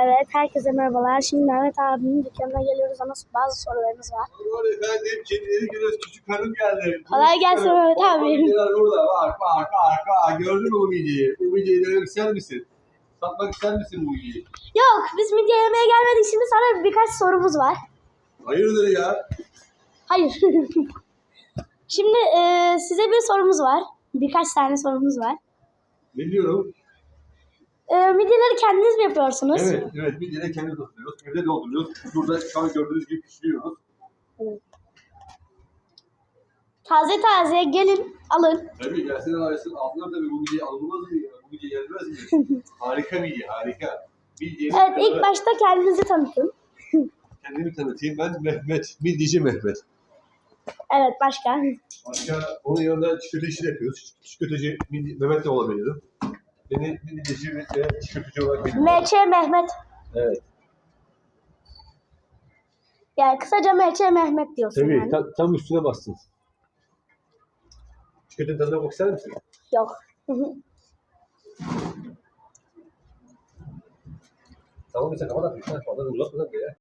Evet, herkese merhabalar. Şimdi Mehmet abinin dükkanına geliyoruz ama bazı sorularımız var. Aman efendim kedileri görüyoruz küçük hanım geldi. Kolay gelsin Mehmet abi. Burada bak bak bak bak gördün mü bu videoyu? Bu videoyu denemek ister misin? Satmak ister misin bu? Yok, biz midye yemeye gelmedik. Şimdi sana birkaç sorumuz var. Hayırdır ya? Hayır. Şimdi e, size bir sorumuz var. Birkaç tane sorumuz var. Biliyorum. E, midyeleri kendiniz mi yapıyorsunuz? Evet evet videoyu kendimiz hazırlıyoruz. Evde dolduruyoruz. Burada şu an gördüğünüz gibi pişiriyoruz. Taze taze gelin alın. Tabii gelsin arasın altına tabii bu videoyu alınmaz mı? Bu video yenmez mi? harika video harika. Videoyu Evet, ilk başta kendinizi tanıtın. Kendimi tanıtayım. Ben Mehmet. Midyeci Mehmet. Evet, başka. Başka onun yanında çikolata işi de yapıyoruz. Çikolatacı Midi- Mehmet de olabilirim. Beni midyeci ve çikolatacı olarak biliyorlar. MÇ Mehmet. Evet. Yani kısaca MÇ Mehmet diyorsun Tabii yani. tam, tam üstüne bastın. Çikolatanın tadına bakmak ister misin? Yok. Tamam mesela kapat artık. Fazla uzatmadan da ya.